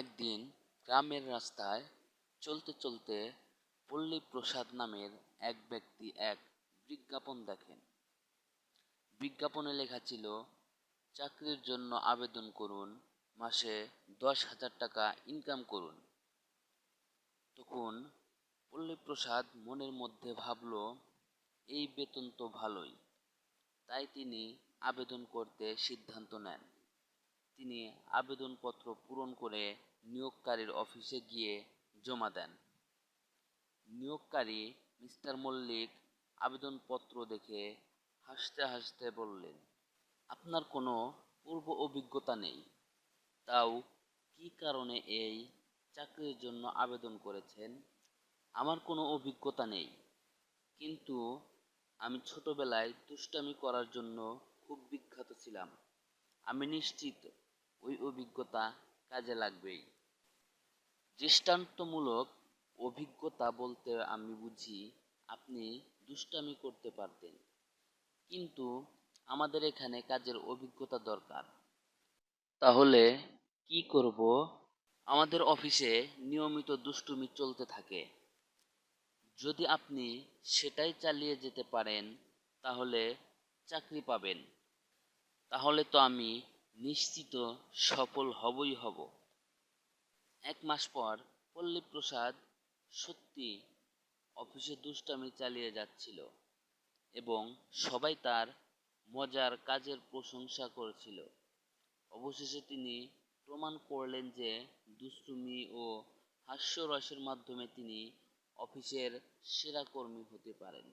একদিন গ্রামের রাস্তায় চলতে চলতে পল্লী প্রসাদ নামের এক ব্যক্তি এক বিজ্ঞাপন দেখেন। বিজ্ঞাপনে লেখা ছিল, চাকরির জন্য আবেদন করুন, মাসে দশ হাজার টাকা ইনকাম করুন। তখন পল্লী প্রসাদ মনের মধ্যে ভাবল, এই বেতন তো ভালোই। তাই তিনি আবেদন করতে সিদ্ধান্ত নেন। তিনি আবেদনপত্র পূরণ করে নিয়োগকারীর অফিসে গিয়ে জমা দেন। নিয়োগকারী মিস্টার মল্লিক আবেদনপত্র দেখে হাসতে হাসতে বললেন, আপনার কোনো পূর্ব অভিজ্ঞতা নেই। তাও কি কারণে এই চাকরির জন্য আবেদন করেছেন? আমার কোনো অভিজ্ঞতা নেই। কিন্তু আমি ছোটবেলায় দুষ্টামি করার জন্য খুব বিখ্যাত ছিলাম। আমি নিশ্চিত ওই অভিজ্ঞতা কাজে লাগবেই। দৃষ্টান্তমূলক অভিজ্ঞতা বলতে আমি বুঝি আপনি দুষ্টামি করতে পারতেন। কিন্তু আমাদের এখানে কাজের অভিজ্ঞতা দরকার। তাহলে কি করব? আমাদের অফিসে নিয়মিত দুষ্টুমি চলতে থাকে। যদি আপনি সেটাই চালিয়ে যেতে পারেন, তাহলে চাকরি পাবেন। তাহলে তো আমি নিশ্চিত সফল হবই হব। এক মাস পর পল্লীপ্রসাদ সত্যি অফিসে দুষ্টামি চালিয়ে যাচ্ছিল এবং সবাই তার মজার কাজের প্রশংসা করেছিল। অবশেষে তিনি প্রমাণ করলেন যে দুষ্টুমি ও হাস্যরসের মাধ্যমে তিনি অফিসের সেরা কর্মী হতে পারেন।